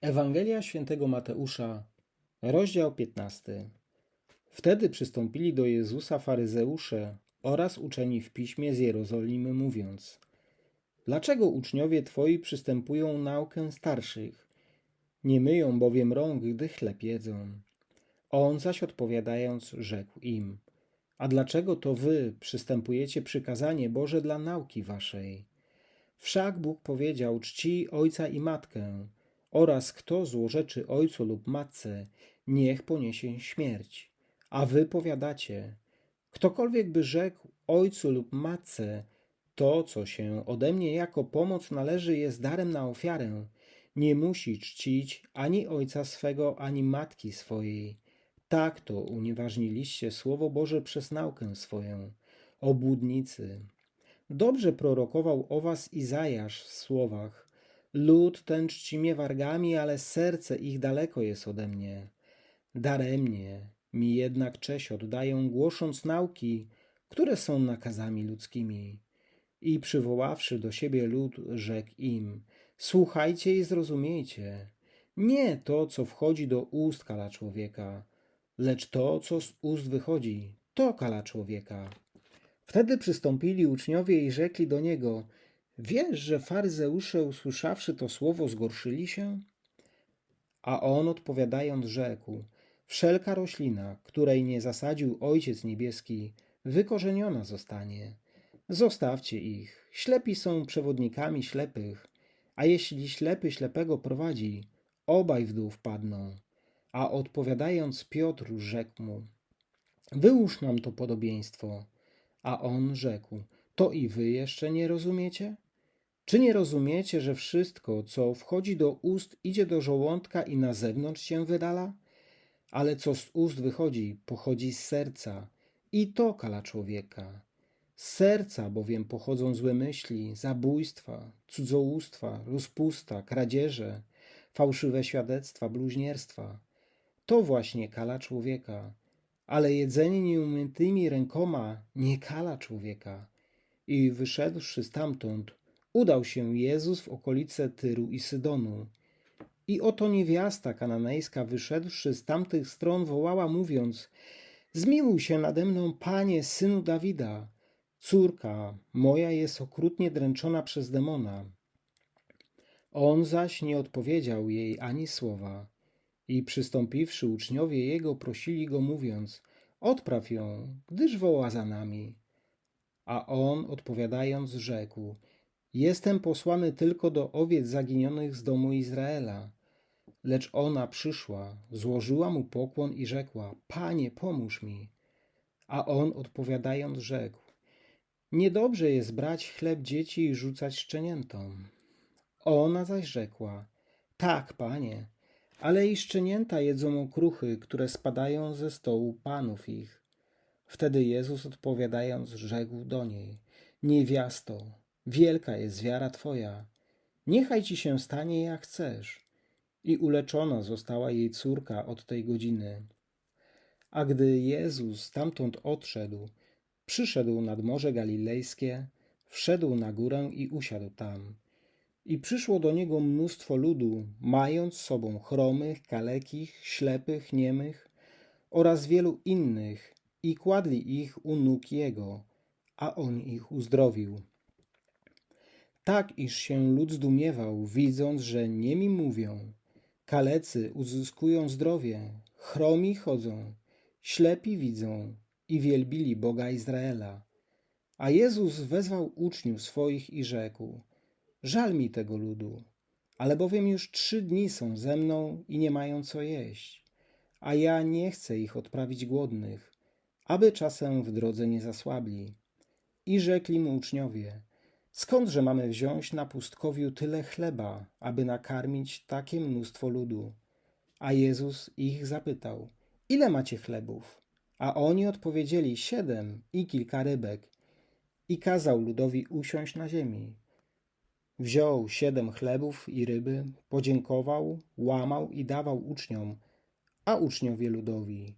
Ewangelia świętego Mateusza, rozdział 15. Wtedy przystąpili do Jezusa faryzeusze oraz uczeni w piśmie z Jerozolimy, mówiąc: Dlaczego uczniowie twoi przystępują naukę starszych? Nie myją bowiem rąk, gdy chleb jedzą. On zaś odpowiadając, rzekł im: A dlaczego to wy przystępujecie przykazanie Boże dla nauki waszej? Wszak Bóg powiedział: Czci ojca i matkę, oraz kto złorzeczy ojcu lub matce, niech poniesie śmierć. A wy powiadacie: Ktokolwiek by rzekł ojcu lub matce, to, co się ode mnie jako pomoc należy, jest darem na ofiarę, nie musi czcić ani ojca swego, ani matki swojej. Tak to unieważniliście Słowo Boże przez naukę swoją. Obłudnicy, Dobrze prorokował o was Izajasz w słowach: Lud ten czci mnie wargami, ale serce ich daleko jest ode mnie. Daremnie mi jednak cześć oddają, głosząc nauki, które są nakazami ludzkimi. I przywoławszy do siebie lud, rzekł im: Słuchajcie i zrozumiejcie. Nie to, co wchodzi do ust kala człowieka, lecz to, co z ust wychodzi, to kala człowieka. Wtedy przystąpili uczniowie i rzekli do niego: Wiesz, że faryzeusze, usłyszawszy to słowo, zgorszyli się? A on odpowiadając, rzekł: Wszelka roślina, której nie zasadził Ojciec Niebieski, wykorzeniona zostanie. Zostawcie ich. Ślepi są przewodnikami ślepych, a jeśli ślepy ślepego prowadzi, obaj w dół wpadną. A odpowiadając, Piotr rzekł mu: Wyłóż nam to podobieństwo. A on rzekł: To i wy jeszcze nie rozumiecie? Czy nie rozumiecie, że wszystko, co wchodzi do ust, idzie do żołądka i na zewnątrz się wydala? Ale co z ust wychodzi, pochodzi z serca, i to kala człowieka. Z serca bowiem pochodzą złe myśli, zabójstwa, cudzołóstwa, rozpusta, kradzieże, fałszywe świadectwa, bluźnierstwa. To właśnie kala człowieka ale jedzenie nieumytymi rękoma nie kala człowieka. I wyszedłszy stamtąd, udał się Jezus w okolice Tyru i Sydonu. I oto niewiasta kananejska, wyszedłszy z tamtych stron, wołała, mówiąc: Zmiłuj się nade mną, panie, synu Dawida. Córka moja jest okrutnie dręczona przez demona. On zaś nie odpowiedział jej ani słowa. I przystąpiwszy uczniowie jego, prosili go, mówiąc: Odpraw ją, gdyż woła za nami. A on, odpowiadając, rzekł: Jestem posłany tylko do owiec zaginionych z domu Izraela. Lecz ona przyszła, złożyła mu pokłon i rzekła: Panie, pomóż mi. A on, odpowiadając, rzekł: Niedobrze jest brać chleb dzieci i rzucać szczeniętom. Ona zaś rzekła: Tak, panie ale i szczenięta jedzą okruchy, które spadają ze stołu panów ich. Wtedy Jezus odpowiadając, rzekł do niej: Niewiasto, wielka jest wiara twoja, niechaj ci się stanie jak chcesz. I uleczona została jej córka od tej godziny. A gdy Jezus stamtąd odszedł, przyszedł nad Morze Galilejskie, wszedł na górę i usiadł tam i przyszło do niego mnóstwo ludu, mając sobą chromych, kalekich, ślepych, niemych oraz wielu innych, i kładli ich u nóg jego, a on ich uzdrowił. Tak, iż się lud zdumiewał, widząc, że niemi mówią, kalecy uzyskują zdrowie, chromi chodzą, ślepi widzą i wielbili Boga Izraela. A Jezus wezwał uczniów swoich i rzekł – Żal mi tego ludu, ale bowiem już trzy dni są ze mną i nie mają co jeść, a ja nie chcę ich odprawić głodnych, aby czasem w drodze nie zasłabli. I rzekli mu uczniowie, skądże mamy wziąć na pustkowiu tyle chleba, aby nakarmić takie mnóstwo ludu? A Jezus ich zapytał, ile macie chlebów? A oni odpowiedzieli, siedem i kilka rybek. I kazał ludowi usiąść na ziemi. Wziął siedem chlebów i ryby, podziękował, łamał i dawał uczniom, a uczniowie ludowi.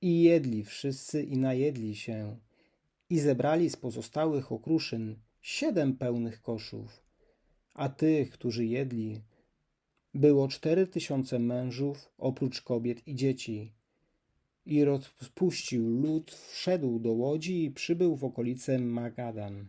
I jedli wszyscy i najedli się, i zebrali z pozostałych okruszyn siedem pełnych koszów. A tych, którzy jedli, było cztery tysiące mężów, oprócz kobiet i dzieci. I rozpuścił lud, wszedł do łodzi i przybył w okolice Magadan.